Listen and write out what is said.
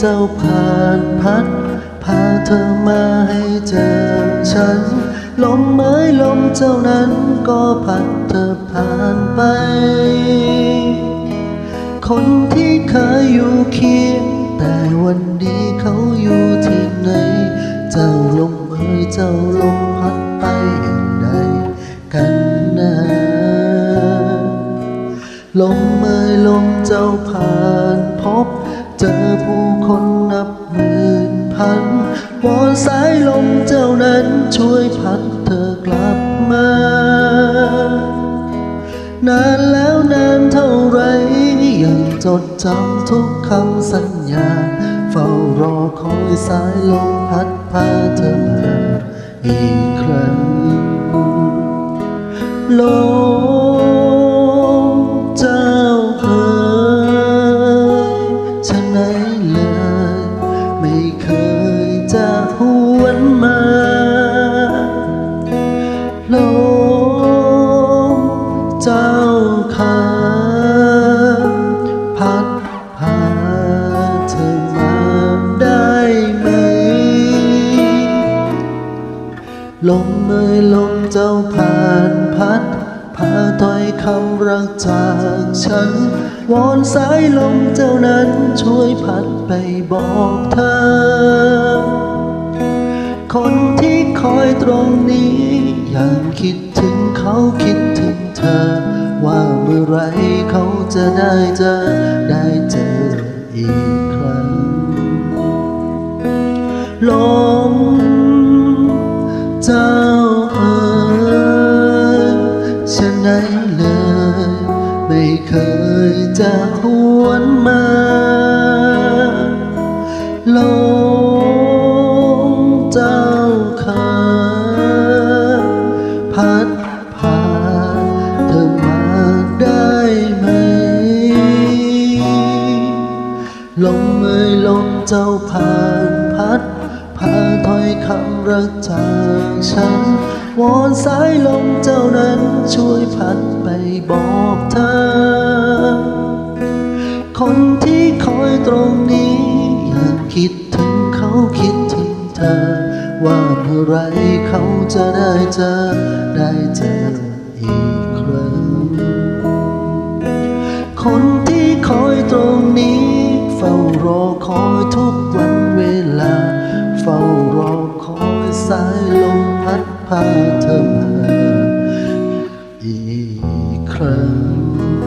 เจ้าผ่านพัด พาเธอมาให้เจอฉัน ลมไม้ลมเจ้านั้นก็พัดเธอผ่านไป คนที่เคยอยู่เคียงแต่วันนี้เขาอยู่ที่ไหน เจ้าลมเอ่ยเจ้าลมพัดไปแห่งใดกันนะลมเอ่ยลมเจ้าผ่า สายลมเจ้านั้นช่วยพัดเธอกลับมา นานแล้วนานเท่าไรยังจดจำทุกคำสัญญา เฝ้ารอคอยสายลมพัดพาเธอมาอีกครั้งลม ลมเอ่ยลมเจ้าผ่านพัด พาถ้อยคำรักจากฉัน วอนสายลมเจ้านั้นช่วยพัดไปบอกเธอ คนที่คอยตรงนี้ยังคิดถึงเขาคิดถึงเธอ ว่าเมื่อไรเขาจะได้เจอได้เจออีกครั้งลม เจ้าเอ๋ยฉะไหนเลย ไม่เคยจะหวนมาลมเจ้าขาพัดพาเธอมาได้ไหม ลมเอ่ยลมเจ้าผ่า รักจากฉัน วอนสายลมเจ้านั้นช่วยพัดไปบอกเธอ คนที่คอยตรงนี้ อยังคิดถึงเขาคิดถึงเธอ ว่าเมื่อไรเขาจะได้เจอได้เจออีกครั้ง คนที่คอยตรงนี้ เฝ้ารอคอยทุกวัน พาเธอมาอีกครั้ง